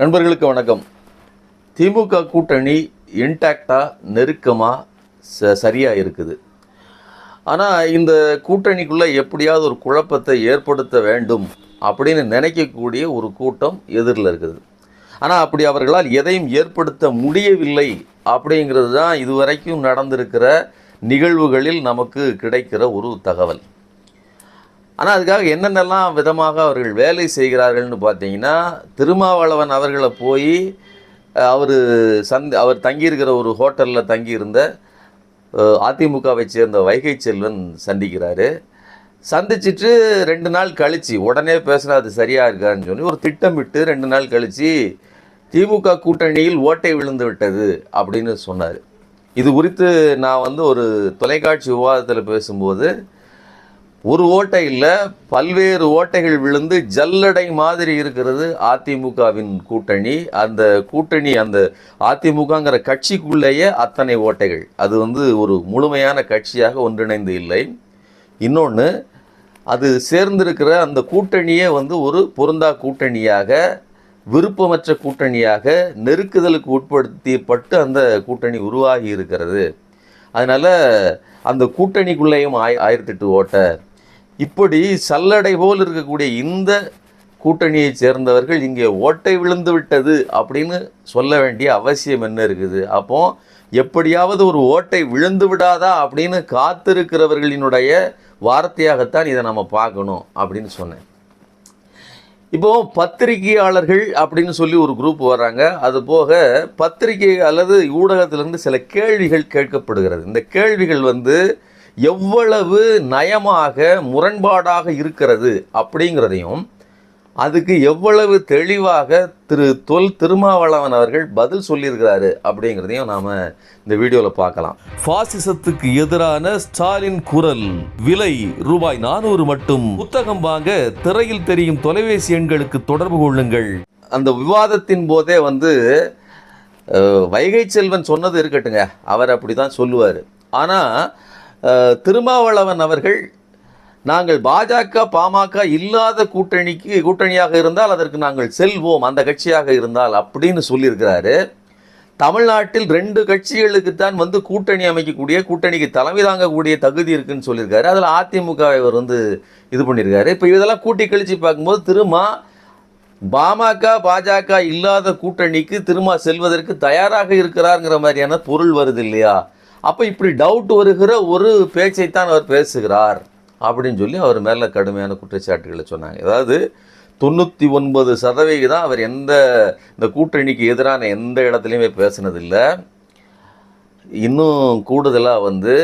நண்பர்களுக்கு வணக்கம். திமுக கூட்டணி இன்டாக்டாக நெருக்கமாக ச சரியாக இருக்குது. ஆனால் இந்த கூட்டணிக்குள்ளே எப்படியாவது ஒரு குழப்பத்தை ஏற்படுத்த வேண்டும் அப்படின்னு நினைக்கக்கூடிய ஒரு கூட்டம் எதிரில் இருக்குது. ஆனால் அப்படி அவர்களால் எதையும் ஏற்படுத்த முடியவில்லை அப்படிங்கிறது தான் இதுவரைக்கும் நடந்திருக்கிற நிகழ்வுகளில் நமக்கு கிடைக்கிற ஒரு தகவல். ஆனால் அதுக்காக என்னென்னலாம் விதமாக அவர்கள் வேலை செய்கிறார்கள்னு பார்த்தீங்கன்னா திருமாவளவன் அவர்களை போய் அவர் சந்த் அவர் தங்கியிருக்கிற ஒரு ஹோட்டலில் தங்கியிருந்த அதிமுகவை சேர்ந்த வைகை செல்வன் சந்திக்கிறாரு. சந்திச்சிட்டு ரெண்டு நாள் கழிச்சு உடனே பேசுனா அது சரியாக இருக்கான்னு சொல்லி ஒரு திட்டமிட்டு ரெண்டு நாள் கழித்து திமுக கூட்டணியில் ஓட்டை விழுந்து விட்டது அப்படின்னு சொன்னார். இது குறித்து நான் வந்து ஒரு தொலைக்காட்சி விவாதத்தில் பேசும்போது ஒரு ஓட்டை இல்லை பல்வேறு ஓட்டைகள் விழுந்து ஜல்லடை மாதிரி இருக்கிறது அதிமுகவின் கூட்டணி. அந்த கூட்டணி அந்த அதிமுகங்கிற கட்சிக்குள்ளேயே அத்தனை ஓட்டைகள். அது வந்து ஒரு முழுமையான கட்சியாக ஒன்றிணைந்து இல்லை. இன்னொன்று அது சேர்ந்திருக்கிற அந்த கூட்டணியே வந்து ஒரு பொருந்தா கூட்டணியாக விருப்பமற்ற கூட்டணியாக நெருக்குதலுக்கு உட்படுத்தப்பட்டு அந்த கூட்டணி உருவாகி இருக்கிறது. அதனால் அந்த கூட்டணிக்குள்ளேயும் ஆய் ஆயிரத்தெட்டு ஓட்டை இப்படி சல்லடை போல் இருக்கக்கூடிய இந்த கூட்டணியைச் சேர்ந்தவர்கள் இங்கே ஓட்டை விழுந்து விட்டது அப்படின்னு சொல்ல வேண்டிய அவசியம் என்ன இருக்குது? அப்போ எப்படியாவது ஒரு ஓட்டை விழுந்து விடாதா அப்படின்னு காத்திருக்கிறவர்களினுடைய வார்த்தையாகத்தான் இதை நம்ம பார்க்கணும் அப்படின்னு சொன்னேன். இப்போ பத்திரிகையாளர்கள் அப்படின்னு சொல்லி ஒரு குரூப் வர்றாங்க. அது போக பத்திரிகை அல்லது ஊடகத்திலிருந்து சில கேள்விகள் கேட்கப்படுகிறது. இந்த கேள்விகள் வந்து எவ்வளவு நயமாக முரண்பாடாக இருக்கிறது அப்படிங்கிறதையும் அதுக்கு எவ்வளவு தெளிவாக திரு தொல் திருமாவளவன் அவர்கள் பதில் சொல்லியிருக்கிறாரு அப்படிங்கிறதையும் நாம் இந்த வீடியோவில் பார்க்கலாம். பாசிசத்துக்கு எதிரான ஸ்டாலின் குரல். விலை ரூபாய் நானூறு மட்டும். புத்தகம் வாங்க திரையில் தெரியும் தொலைபேசி எண்களுக்கு தொடர்பு கொள்ளுங்கள். அந்த விவாதத்தின் போதே வந்து வைகை செல்வன் சொன்னது இருக்கட்டுங்க. அவர் அப்படி தான் சொல்லுவார். ஆனால் திருமாவளவன் அவர்கள் நாங்கள் பாஜக பாமக இல்லாத கூட்டணிக்கு கூட்டணியாக இருந்தால் அதற்கு நாங்கள் செல்வோம் அந்த கட்சியாக இருந்தால் அப்படின்னு சொல்லியிருக்கிறாரு. தமிழ்நாட்டில் ரெண்டு கட்சிகளுக்கு தான் வந்து கூட்டணி அமைக்கக்கூடிய கூட்டணிக்கு தலைமை தாங்கக்கூடிய தகுதி இருக்குன்னு சொல்லியிருக்காரு. அதில் அதிமுக இவர் வந்து இது பண்ணியிருக்காரு. இப்போ இதெல்லாம் கூட்டி கழிச்சு பார்க்கும்போது திரும்ப பாமக பாஜக இல்லாத கூட்டணிக்கு திரும்ப செல்வதற்கு தயாராக இருக்கிறாருங்கிற மாதிரியான பொருள் வருது இல்லையா? அப்போ இப்படி டவுட் வருகிற ஒரு பேச்சைத்தான் அவர் பேசுகிறார் அப்படின்னு சொல்லி அவர் மேலே கடுமையான குற்றச்சாட்டுகளை சொன்னாங்க. அதாவது தொண்ணூற்றி ஒன்பது சதவிகிதம் அவர் எந்த இந்த கூட்டணிக்கு எதிரான எந்த இடத்துலையுமே பேசினதில்லை. இன்னும் கூடுதலாக வந்து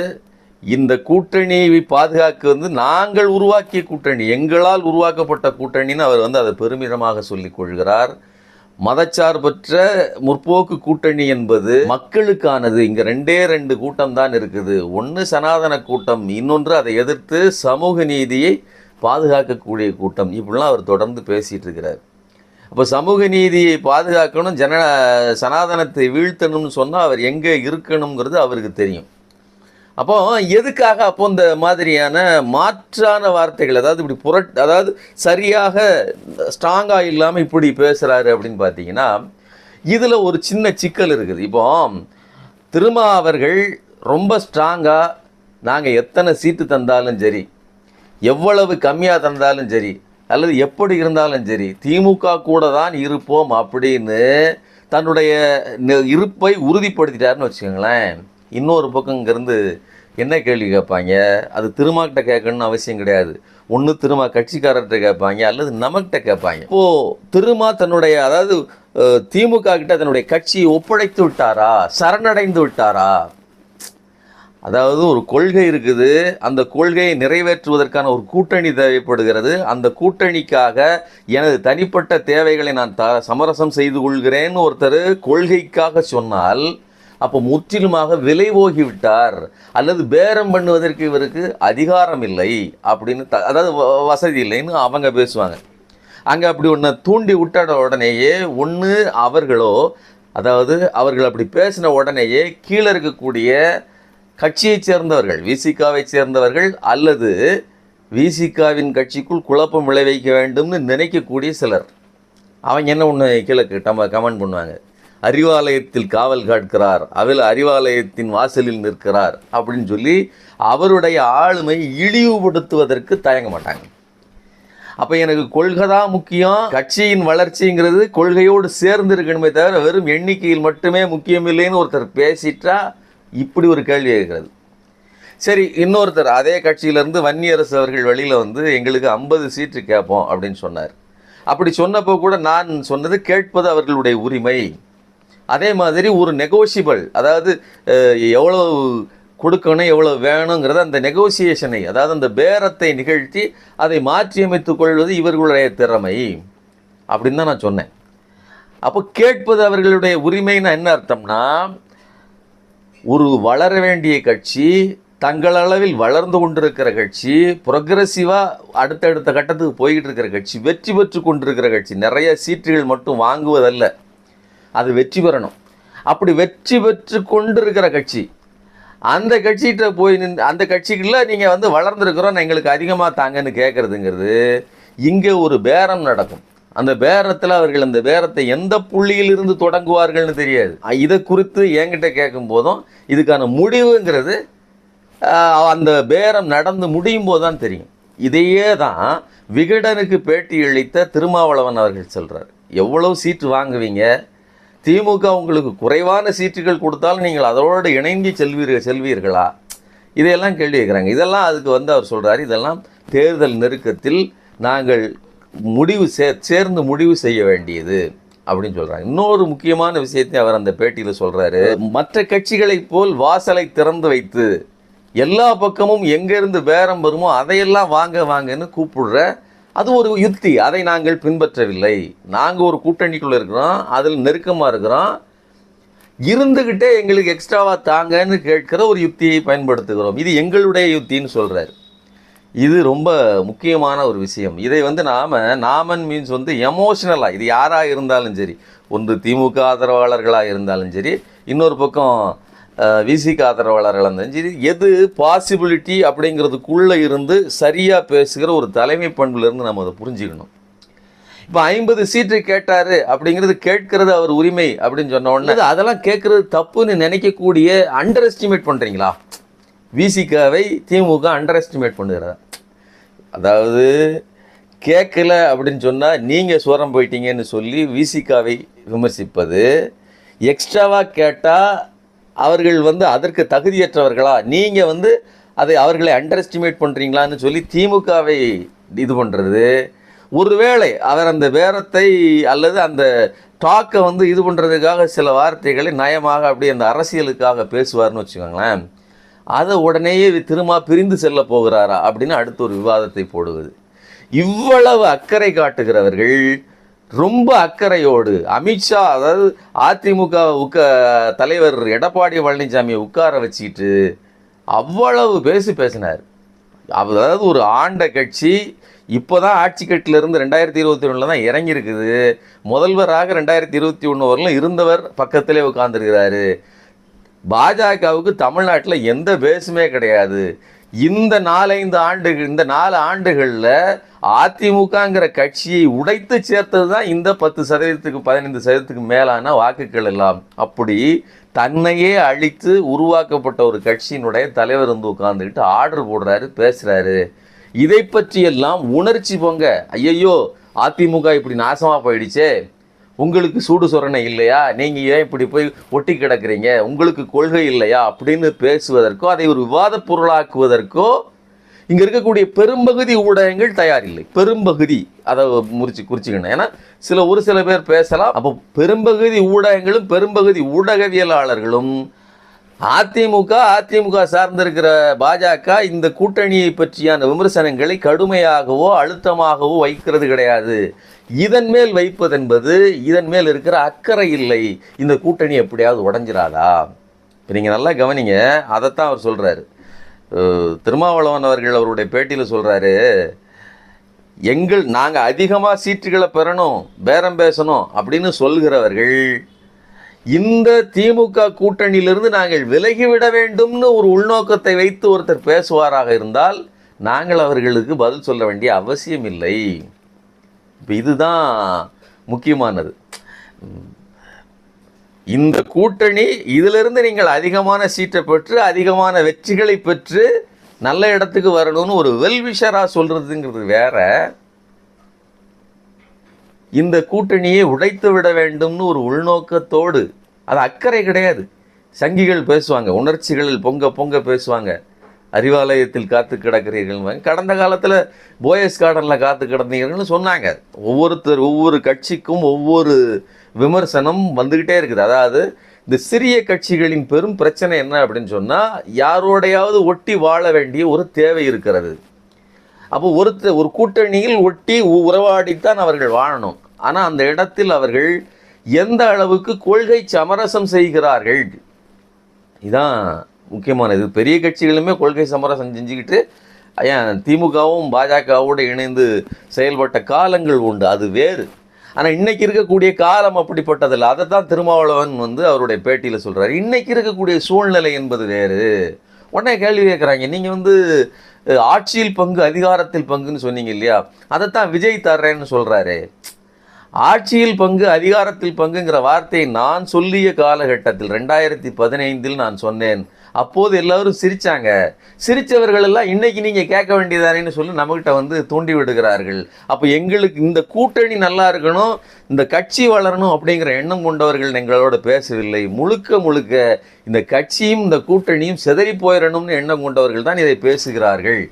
இந்த கூட்டணியை பாதுகாக்க வந்து நாங்கள் உருவாக்கிய கூட்டணி எங்களால் உருவாக்கப்பட்ட கூட்டணின்னு அவர் வந்து அதை பெருமிதமாக சொல்லிக் கொள்கிறார். மதச்சார்பற்ற முற்போக்கு கூட்டணி என்பது மக்களுக்கானது. இங்க ரெண்டே ரெண்டு கூட்டம் தான் இருக்குது. ஒன்று சனாதன கூட்டம் இன்னொன்று அதை எதிர்த்து சமூக நீதியை பாதுகாக்கக்கூடிய கூட்டம். இப்படிலாம் அவர் தொடர்ந்து பேசிகிட்டு இருக்கிறார். அப்போ சமூக நீதியை பாதுகாக்கணும் ஜன சனாதனத்தை வீழ்த்தணும்னு சொன்னால் அவர் எங்கே இருக்கணுங்கிறது அவருக்கு தெரியும். அப்போ எதுக்காக அப்போ இந்த மாதிரியான மாற்றான வார்த்தைகள் அதாவது இப்படி புரட் அதாவது சரியாக ஸ்ட்ராங்காக இல்லாமல் இப்படி பேசுகிறாரு அப்படின்னு பார்த்தீங்கன்னா இதில் ஒரு சின்ன சிக்கல் இருக்குது. இப்போ திருமா அவர்கள் ரொம்ப ஸ்ட்ராங்காக நாங்கள் எத்தனை சீட்டு தந்தாலும் சரி எவ்வளவு கம்மியாக தந்தாலும் சரி அல்லது எப்படி இருந்தாலும் சரி திமுக கூட தான் இருப்போம் அப்படின்னு தன்னுடைய இருப்பை உறுதிப்படுத்திட்டாருன்னு வச்சுக்கோங்களேன். இன்னொரு பக்கம் இங்கேருந்து என்ன கேள்வி கேட்பாங்க? அது திருமாக்கிட்ட கேட்கணும்னு அவசியம் கிடையாது. ஒன்று திருமா கட்சிக்காரர்கிட்ட கேட்பாங்க அல்லது நமக்கிட்ட கேட்பாங்க. இப்போது திருமா தன்னுடைய அதாவது திமுக கிட்ட தன்னுடைய கட்சியை ஒப்படைத்து விட்டாரா? சரணடைந்து விட்டாரா? அதாவது ஒரு கொள்கை இருக்குது. அந்த கொள்கையை நிறைவேற்றுவதற்கான ஒரு கூட்டணி தேவைப்படுகிறது. அந்த கூட்டணிக்காக எனது தனிப்பட்ட தேவைகளை நான் த சமரசம் செய்து கொள்கிறேன்னு ஒருத்தர் கொள்கைக்காக சொன்னால் அப்போ முற்றிலுமாக விலை போகிவிட்டார் அல்லது பேரம் பண்ணுவதற்கு இவருக்கு அதிகாரம் இல்லை அப்படின்னு த அதாவது வ- வசதி இல்லைன்னு அவங்க பேசுவாங்க. அங்கே அப்படி ஒன்று தூண்டி விட்டாட உடனேயே ஒன்று அவர்களோ அதாவது அவர்கள் அப்படி பேசின உடனேயே கீழே இருக்கக்கூடிய கட்சியைச் சேர்ந்தவர்கள் விசிகாவை சேர்ந்தவர்கள் அல்லது விசிகாவின் கட்சிக்குள் குழப்பம் விளைவிக்க வேண்டும்னு நினைக்கக்கூடிய சிலர். அவங்க என்ன ஒன்று கீழே நம்ம கமெண்ட் பண்ணுவாங்க? அறிவாலயத்தில் காவல் காட்கிறார் அவில் அறிவாலயத்தின் வாசலில் நிற்கிறார் அப்படின்னு சொல்லி அவருடைய ஆளுமை இழிவுபடுத்துவதற்கு தயங்க மாட்டாங்க. அப்போ எனக்கு கொள்கை தான் முக்கியம். கட்சியின் வளர்ச்சிங்கிறது கொள்கையோடு சேர்ந்து இருக்கணுமே தவிர வெறும் எண்ணிக்கையில் மட்டுமே முக்கியம் இல்லைன்னு ஒருத்தர் பேசிட்டா இப்படி ஒரு கேள்வி இருக்கிறது சரி இன்னொருத்தர் அதே கட்சியிலேருந்து வன்னியரசு அவர்கள் வெளியில் வந்து எங்களுக்கு ஐம்பது சீட்டு கேட்போம் அப்படின்னு சொன்னார். அப்படி சொன்னப்போ கூட நான் சொன்னது கேட்பது அவர்களுடைய உரிமை. அதே மாதிரி ஒரு நெகோஷியபிள் அதாவது எவ்வளோ எவ்வளவு கொடுக்கணும் எவ்வளோ வேணுங்கிறத அந்த நெகோசியேஷனை அதாவது அந்த பேரத்தை நிகழ்த்தி அதை மாற்றியமைத்துக் கொள்வது இவர்களுடைய திறமை. அப்படின்னு தான் நான் சொன்னேன். அப்போ கேட்பது அவர்களுடைய உரிமைன்னு என்ன அர்த்தம்னா ஒரு வளர வேண்டிய கட்சி தங்களளவில் வளர்ந்து கொண்டிருக்கிற கட்சி ப்ரொக்ரெசிவாக அடுத்தடுத்த கட்டத்துக்கு போய்கிட்டு இருக்கிற கட்சி வெற்றி பெற்று கொண்டிருக்கிற கட்சி நிறைய சீட்டுகள் மட்டும் வாங்குவதல்ல. அது வெற்றி பெறணும். அப்படி வெற்றி பெற்று கொண்டிருக்கிற கட்சி அந்த கட்சிகிட்ட போய் நின்று அந்த கட்சிக்குள்ள நீங்கள் வந்து வளர்ந்துருக்குறோம் எங்களுக்கு அதிகமாக தாங்கன்னு கேட்குறதுங்கிறது இங்கே ஒரு பேரம் நடக்கும். அந்த பேரத்தில் அவர்கள் அந்த பேரத்தை எந்த புள்ளியிலிருந்து தொடங்குவார்கள்னு தெரியாது. இதை குறித்து என்கிட்ட கேட்கும் போதும் இதுக்கான முடிவுங்கிறது அந்த பேரம் நடந்து முடியும் போது தான் தெரியும். இதையே தான் விகடனுக்கு பேட்டி அளித்த திருமாவளவன் அவர்கள் சொல்கிறார் எவ்வளோ சீட்டு வாங்குவீங்க? திமுக உங்களுக்கு குறைவான சீட்டுகள் கொடுத்தாலும் நீங்கள் அதோடு இணைந்து செல்வீர்கள் செல்வீர்களா? இதையெல்லாம் கேள்வி கேட்குறாங்க. இதெல்லாம் அதுக்கு வந்து அவர் சொல்கிறார் இதெல்லாம் தேர்தல் நெருக்கத்தில் நாங்கள் முடிவு சே சேர்ந்து முடிவு செய்ய வேண்டியது அப்படின்னு சொல்கிறாங்க இன்னொரு முக்கியமான விஷயத்தை அவர் அந்த பேட்டியில் சொல்கிறாரு மற்ற கட்சிகளைப் போல் வாசலை திறந்து வைத்து எல்லா பக்கமும் எங்கேருந்து பேரம் வருமோ அதையெல்லாம் வாங்க வாங்கன்னு கூப்பிடுற அது ஒரு யுக்தி அதை நாங்கள் பின்பற்றவில்லை. நாங்கள் ஒரு கூட்டணிக்குள்ளே இருக்கிறோம். அதில் நெருக்கமாக இருக்கிறோம். இருந்துக்கிட்டே எங்களுக்கு எக்ஸ்ட்ராவாக தாங்கன்னு கேட்கிற ஒரு யுக்தியை பயன்படுத்துகிறோம். இது எங்களுடைய யுக்தின்னு சொல்கிறார் இது ரொம்ப முக்கியமான ஒரு விஷயம். இதை வந்து நாம் நாமன் மீன்ஸ் வந்து எமோஷ்னலாக இது யாராக இருந்தாலும் சரி ஒன்று திமுக ஆதரவாளர்களாக இருந்தாலும் சரி இன்னொரு பக்கம் விசிக ஆதரவாளர்களாக இருந்தாலும் சரி எது பாசிபிலிட்டி அப்படிங்கிறதுக்குள்ளே இருந்து சரியாக பேசுகிற ஒரு தலைமை பண்புலேருந்து நம்ம அதை புரிஞ்சுக்கணும். இப்போ ஐம்பது சீட்டு கேட்டாரு அப்படிங்கிறது கேட்கறது அவர் உரிமை அப்படின்னு சொன்ன உடனே அதெல்லாம் கேட்கறது தப்புன்னு நினைக்கக்கூடிய அண்டர் எஸ்டிமேட் பண்ணுறீங்களா விசிகாவை திமுக அண்டர் எஸ்டிமேட் பண்ணுகிறதா? அதாவது கேட்கல அப்படின்னு சொன்னால் நீங்கள் சோரம் போயிட்டீங்கன்னு சொல்லி விசிகாவை விமர்சிப்பது எக்ஸ்ட்ராவாக கேட்டால் அவர்கள் வந்து அதற்கு தகுதியற்றவர்களா? நீங்கள் வந்து அதை அவர்களை அண்டர் எஸ்டிமேட் பண்ணுறீங்களான்னு சொல்லி திமுகவை இது பண்ணுறது ஒருவேளை அவர் அந்த பேரத்தை அல்லது அந்த டாக்கை வந்து இது பண்ணுறதுக்காக சில வார்த்தைகளை நயமாக அப்படி அந்த அரசியலுக்காக பேசுவார்னு வச்சுக்கோங்களேன். அதை உடனேயே திரும்ப பிரிந்து செல்ல போகிறாரா அப்படின்னு அடுத்த ஒரு விவாதத்தை போடுவது. இவ்வளவு அக்கறை காட்டுகிறவர்கள் ரொம்ப அக்கறையோடு அமித்ஷா அதாவது அதிமுக உக்க தலைவர் எடப்பாடி பழனிசாமியை உட்கார வச்சுக்கிட்டு அவ்வளவு பேசி பேசினார். அதாவது ஒரு ஆண்ட கட்சி இப்போ தான் ஆட்சி கட்டிலிருந்து ரெண்டாயிரத்தி இருபத்தி ஒன்றில் தான் இறங்கியிருக்குது. முதல்வராக ரெண்டாயிரத்தி இருபத்தி ஒன்று வரலும் இருந்தவர் பக்கத்திலே உட்காந்துருக்கிறாரு பாஜகவுக்கு தமிழ்நாட்டில் எந்த பேஸுமே கிடையாது. இந்த நாலைந்து ஆண்டுகள் இந்த நாலு ஆண்டுகளில் அதிமுகங்கிற கட்சியை உடைத்து சேர்த்தது தான் இந்த பத்து சதவீதத்துக்கு பதினைந்து சதவீதத்துக்கு மேலான வாக்குகள் எல்லாம். அப்படி தன்னையே அழித்து உருவாக்கப்பட்ட ஒரு கட்சியினுடைய தலைவர் வந்து உட்கார்ந்துக்கிட்டு ஆர்டர் போடுறாரு பேசுகிறாரு இதை பற்றியெல்லாம் உணர்ச்சி பொங்க. ஐயையோ அதிமுக இப்படி நாசமாக போயிடுச்சே. உங்களுக்கு சூடு சொரணை இல்லையா? நீங்கள் ஏன் இப்படி போய் ஒட்டி கிடக்குறீங்க? உங்களுக்கு கொள்கை இல்லையா? அப்படின்னு பேசுவதற்கோ அதை ஒரு விவாத பொருளாக்குவதற்கோ இங்கே இருக்கக்கூடிய பெரும்பகுதி ஊடகங்கள் தயாரில்லை. பெரும்பகுதி அதை முறிச்சு குறிச்சிக்கணும். ஏன்னா சில ஒரு சில பேர் பேசலாம். அப்போ பெரும்பகுதி ஊடகங்களும் பெரும்பகுதி ஊடகவியலாளர்களும் அதிமுக அதிமுக சார்ந்திருக்கிற பாஜக இந்த கூட்டணியை பற்றியான விமர்சனங்களை கடுமையாகவோ அழுத்தமாகவோ வைக்கிறது கிடையாது. இதன் மேல் வைப்பதென்பது இதன் மேல் இருக்கிற அக்கறை இல்லை. இந்த கூட்டணி எப்படியாவது உடஞ்சிராதா? இப்போ நீங்கள் நல்லா கவனிங்க. அதைத்தான் அவர் சொல்கிறாரு திருமாவளவன் அவர்கள் அவருடைய பேட்டியில் சொல்கிறாரு எங்கள் நாங்கள் அதிகமாக சீட்டுகளை பெறணும் பேரம் பேசணும் அப்படின்னு சொல்கிறவர்கள் இந்த திமுக கூட்டணியிலிருந்து நாங்கள் விலகிவிட வேண்டும்னு ஒரு உள்நோக்கத்தை வைத்து ஒருத்தர் பேசுவாராக இருந்தால் நாங்கள் அவர்களுக்கு பதில் சொல்ல வேண்டிய அவசியம் இல்லை. இப்போ இதுதான் முக்கியமானது. இந்த கூட்டணி இதிலிருந்து நீங்கள் அதிகமான சீட்டை பெற்று அதிகமான வெற்றிகளை பெற்று நல்ல இடத்துக்கு வரணும்னு ஒரு வெல்விஷராக சொல்றதுங்கிறது வேற. இந்த கூட்டணியை உடைத்து விட வேண்டும்னு ஒரு உள்நோக்கத்தோடு அது அக்கறை கிடையாது. சங்கிகள் பேசுவாங்க உணர்ச்சிகளில் பொங்க பொங்க பேசுவாங்க. அறிவாலயத்தில் காத்து கிடக்கிறீர்கள் கடந்த காலத்தில் போயஸ் கார்டனில் காத்து கிடந்தீங்கன்னு சொன்னாங்க. ஒவ்வொருத்தர் ஒவ்வொரு கட்சிக்கும் ஒவ்வொரு விமர்சனம் வந்துக்கிட்டே இருக்குது. அதாவது இந்த சிறிய கட்சிகளின் பெரும் பிரச்சனை என்ன அப்படின்னு சொன்னால் யாரோடையாவது ஒட்டி வாழ வேண்டிய ஒரு தேவை இருக்கிறது. அப்போ ஒருத்த ஒரு கூட்டணியில் ஒட்டி உறவாடித்தான் அவர்கள் வாழணும். ஆனால் அந்த இடத்தில் அவர்கள் எந்த அளவுக்கு கொள்கை சமரசம் செய்கிறார்கள்? இதான் முக்கியமானது. பெரிய கட்சிகளுமே கொள்கை சமரசம் செஞ்சுக்கிட்டு ஏன் திமுகவும் பாஜகவோடு இணைந்து செயல்பட்ட காலங்கள் உண்டு. அது வேறு. ஆனால் இன்றைக்கி இருக்கக்கூடிய காலம் அப்படிப்பட்டதில்லை. அதை தான் திருமாவளவன் வந்து அவருடைய பேட்டியில் சொல்கிறார் இன்றைக்கி இருக்கக்கூடிய சூழ்நிலை என்பது வேறு. உடனே கேள்வி கேட்குறாங்க நீங்கள் வந்து ஆட்சியில் பங்கு அதிகாரத்தில் பங்குன்னு சொன்னீங்க இல்லையா? அதைத்தான் விஜய் தர்றேன்னு சொல்கிறாரு ஆட்சியில் பங்கு அதிகாரத்தில் பங்குங்கிற வார்த்தையை நான் சொல்லிய காலகட்டத்தில் ரெண்டாயிரத்தி பதினைந்தில் நான் சொன்னேன். அப்போது எல்லோரும் சிரித்தாங்க சிரித்தவர்கள் எல்லாம் இன்றைக்கி நீங்கள் கேட்க வேண்டியதானேன்னு சொல்லி நம்மகிட்ட வந்து தூண்டி விடுகிறார்கள். அப்போ எங்களுக்கு இந்த கூட்டணி நல்லா இருக்கணும் இந்த கட்சி வளரணும் அப்படிங்கிற எண்ணம் கொண்டவர்கள் எங்களோட பேசவில்லை. முழுக்க முழுக்க இந்த கட்சியும் இந்த கூட்டணியும் சிதறி போயிடணும்னு எண்ணம் கொண்டவர்கள் தான் இதை பேசுகிறார்கள்.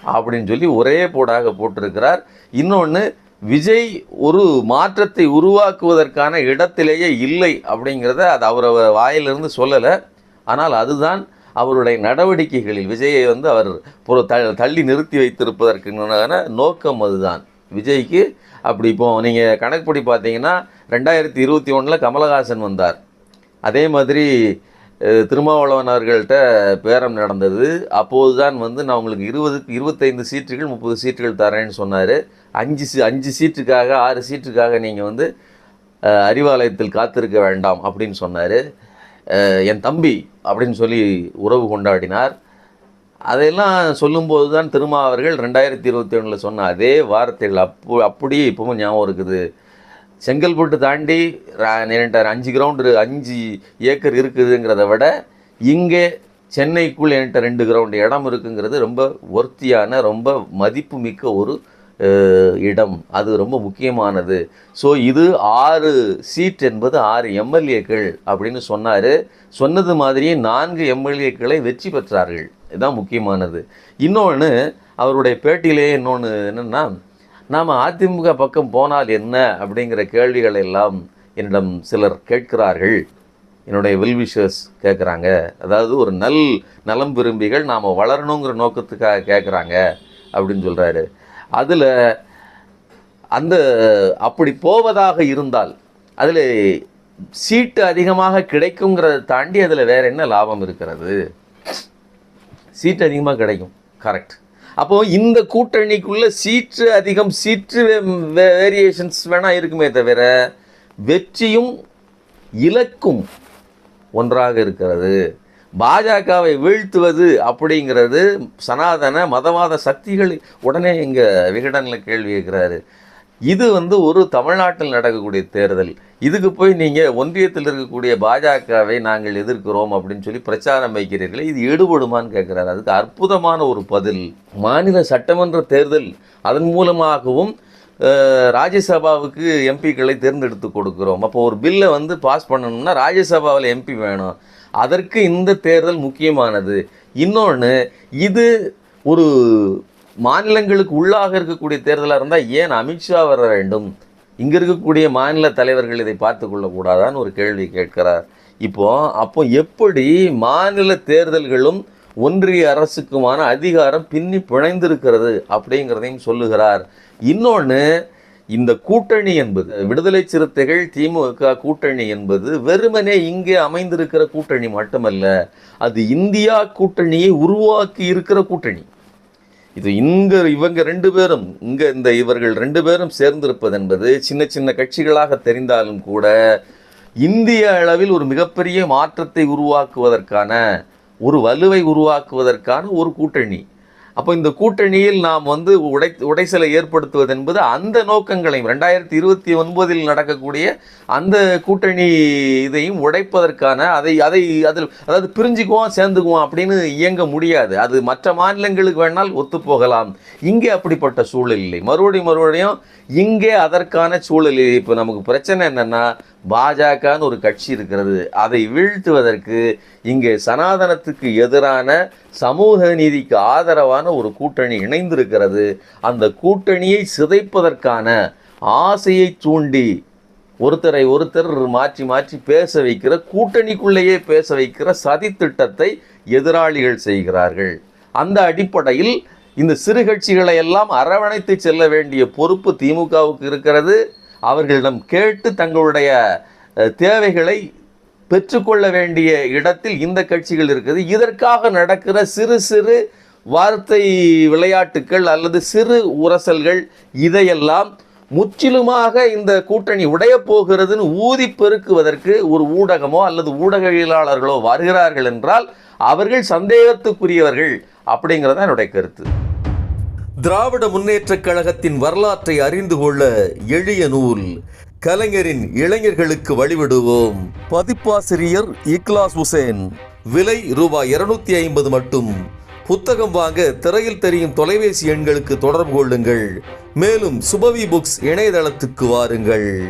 அப்படின்னு சொல்லி ஒரே போடாக போட்டிருக்கிறார். இன்னொன்று விஜய் ஒரு மாற்றத்தை உருவாக்குவதற்கான இடத்திலேயே இல்லை அப்படிங்கிறத அது அவரை வாயிலிருந்து சொல்லலை. ஆனால் அதுதான் அவருடைய நடவடிக்கைகளில் விஜயை வந்து அவர் புற த- தள்ளி நிறுத்தி வைத்திருப்பதற்கான நோக்கம் அதுதான். விஜய்க்கு அப்படி இப்போ நீங்கள் கணக்குப்படி பார்த்தீங்கன்னா ரெண்டாயிரத்தி இருபத்தி ஒன்றில் கமலஹாசன் வந்தார். அதே மாதிரி திருமாவளவன் அவர்கள்ட்ட பேரம் நடந்தது. அப்போது தான் வந்து நான் உங்களுக்கு இருபதுக்கு இருபத்தைந்து சீட்டுகள் முப்பது சீட்டுகள் தரேன்னு சொன்னார். அஞ்சு சீ அஞ்சு சீட்டுக்காக ஆறு சீட்டுக்காக நீங்கள் வந்து அறிவாலயத்தில் காத்திருக்க வேண்டாம் அப்படின்னு சொன்னார். என் தம்பி அப்படின்னு சொல்லி உறவு கொண்டாடினார். அதையெல்லாம் சொல்லும்போது தான் திருமா அவர்கள் ரெண்டாயிரத்தி இருபத்தி ஒன்றில் சொன்ன அதே வார்த்தைகள் அப்போ அப்படியே இப்பவும் ஞாபகம் இருக்குது. செங்கல்பட்டு தாண்டி ரா- என்கிட்ட அஞ்சு கிரவுண்டு அஞ்சு ஏக்கர் இருக்குதுங்கிறத விட இங்கே சென்னைக்குள் என்கிட்ட ரெண்டு கிரவுண்டு இடம் இருக்குங்கிறது ரொம்ப ஒர்த்தியான ரொம்ப மதிப்பு மிக்க ஒரு இடம். அது ரொம்ப முக்கியமானது. ஸோ இது ஆறு சீட் என்பது ஆறு எம்எல்ஏக்கள் அப்படின்னு சொன்னார். சொன்னது மாதிரியே நான்கு எம்எல்ஏக்களை வெற்றி பெற்றார்கள். இதுதான் முக்கியமானது. இன்னொன்று அவருடைய பேட்டியிலே இன்னொன்று என்னென்னா நாம் அதிமுக பக்கம் போனால் என்ன? அப்படிங்கிற கேள்விகள் எல்லாம் என்னிடம் சிலர் கேட்கிறார்கள். என்னுடைய வெல்விஷர்ஸ் கேட்குறாங்க. அதாவது ஒரு நல் நலம் விரும்பிகள் நாம் வளரணுங்கிற நோக்கத்துக்காக கேட்குறாங்க அப்படின்னு சொல்கிறாரு அதில் அந்த அப்படி போவதாக இருந்தால் அதில் சீட்டு அதிகமாக கிடைக்குங்கிறத தாண்டி அதில் வேறு என்ன லாபம் இருக்கிறது? சீட்டு அதிகமாக கிடைக்கும். கரெக்ட் அப்போ இந்த கூட்டணிக்குள்ளே சீற்று அதிகம் சீற்று வேரியேஷன்ஸ் வேணால் இருக்குமே தவிர வெற்றியும் இலக்கும் ஒன்றாக இருக்கிறது. பாஜகவை வீழ்த்துவது அப்படிங்கிறது சனாதன மதவாத சக்திகள் உடனே இங்கே விகடனில் கேள்வி கேட்குறாரு. இது வந்து ஒரு தமிழ்நாட்டில் நடக்கக்கூடிய தேர்தல். இதுக்கு போய் நீங்கள் ஒன்றியத்தில் இருக்கக்கூடிய பாஜகவை நாங்கள் எதிர்க்கிறோம் அப்படின்னு சொல்லி பிரச்சாரம் வைக்கிறீர்களே இது ஈடுபடுமான்னு கேட்குறாரு. அதுக்கு அற்புதமான ஒரு பதில். மாநில சட்டமன்ற தேர்தல் அதன் மூலமாகவும் ராஜ்யசபாவுக்கு எம்பிக்களை தேர்ந்தெடுத்து கொடுக்குறோம். அப்போ ஒரு பில்லை வந்து பாஸ் பண்ணணும்னா ராஜ்யசபாவில் எம்பி வேணும். அதற்கு இந்த தேர்தல் முக்கியமானது. இன்னொன்று இது ஒரு மாநிலங்களுக்கு உள்ளாக இருக்கக்கூடிய தேர்தலாக இருந்தால் ஏன் அமித்ஷா வர வேண்டும்? இங்கே இருக்கக்கூடிய மாநில தலைவர்கள் இதை பார்த்து கொள்ளக்கூடாதான்னு ஒரு கேள்வி கேட்கிறார். இப்போ அப்போ எப்படி மாநில தேர்தல்களும் ஒன்றிய அரசுக்குமான அதிகாரம் பின்னி பிணைந்திருக்கிறது அப்படிங்கிறதையும் சொல்லுகிறார். இன்னொன்று இந்த கூட்டணி என்பது விடுதலை சிறுத்தைகள் திமுக கூட்டணி என்பது வெறுமனே இங்கே அமைந்திருக்கிற கூட்டணி மட்டுமல்ல அது இந்தியா கூட்டணியை உருவாக்கி இருக்கிற கூட்டணி. இது இங்க இவங்க ரெண்டு பேரும் இங்க இந்த இவர்கள் ரெண்டு பேரும் சேர்ந்திருப்பது என்பது சின்ன சின்ன கட்சிகளாக தெரிந்தாலும் கூட இந்திய அளவில் ஒரு மிகப்பெரிய மாற்றத்தை உருவாக்குவதற்கான ஒரு வலுவை உருவாக்குவதற்கான ஒரு கூட்டணி. அப்போ இந்த கூட்டணியில் நாம் வந்து உடை உடைசலை ஏற்படுத்துவது என்பது அந்த நோக்கங்களையும் ரெண்டாயிரத்தி இருபத்தி ஒன்பதில் நடக்கக்கூடிய அந்த கூட்டணி இதையும் உடைப்பதற்கான அதை அதை அதில் அதாவது பிரிஞ்சுக்குவோம் சேர்ந்துக்குவோம் அப்படின்னு இயங்க முடியாது. அது மற்ற மாநிலங்களுக்கு வேணால் ஒத்துப்போகலாம் இங்கே அப்படிப்பட்ட சூழல் இல்லை. மறுபடியும் மறுபடியும் இங்கே அதற்கான சூழல் இல்லை. இப்போ நமக்கு பிரச்சனை என்னென்னா பாஜகன்னு ஒரு கட்சி இருக்கிறது. அதை வீழ்த்துவதற்கு இங்கே சனாதனத்துக்கு எதிரான சமூக நீதிக்கு ஆதரவான ஒரு கூட்டணி இணைந்திருக்கிறது. அந்த கூட்டணியை சிதைப்பதற்கான ஆசையை தூண்டி ஒருத்தரை ஒருத்தர் மாற்றி மாற்றி பேச வைக்கிற கூட்டணிக்குள்ளேயே பேச வைக்கிற சதி திட்டத்தை எதிராளிகள் செய்கிறார்கள். அந்த அடிப்படையில் இந்த சிறு கட்சிகளை எல்லாம் அரவணைத்து செல்ல வேண்டிய பொறுப்பு திமுகவுக்கு இருக்கிறது. அவர்களிடம் கேட்டு தங்களுடைய தேவைகளை பெற்றுக்கொள்ள வேண்டிய இடத்தில் இந்த கட்சிகள் இருக்குது. இதற்காக நடக்கிற சிறு சிறு வார்த்தை விளையாட்டுக்கள் அல்லது சிறு உரசல்கள் இதையெல்லாம் முற்றிலுமாக இந்த கூட்டணி உடைய போகிறதுன்னு ஊதி பெருக்குவதற்கு ஒரு ஊடகமோ அல்லது ஊடகவியலாளர்களோ வருகிறார்கள் என்றால் அவர்கள் சந்தேகத்துக்குரியவர்கள் அப்படிங்கிறது தான் என்னுடைய கருத்து. திராவிட முன்னேற்றக் கழகத்தின் வரலாற்றை அறிந்து கொள்ள எளிய நூல் கலைஞரின் இளைஞர்களுக்கு வழிவிடுவோம். பதிப்பாசிரியர் இக்லாஸ் ஹுசேன் விலை ரூபாய் இருநூத்தி ஐம்பது மட்டும். புத்தகம் வாங்க திரையில் தெரியும் தொலைபேசி எண்களுக்கு தொடர்பு கொள்ளுங்கள். மேலும் சுபவி புக்ஸ் இணையதளத்துக்கு வாருங்கள்.